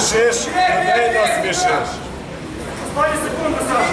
смішиш, людей насмішиш. Останні секунди, Саша.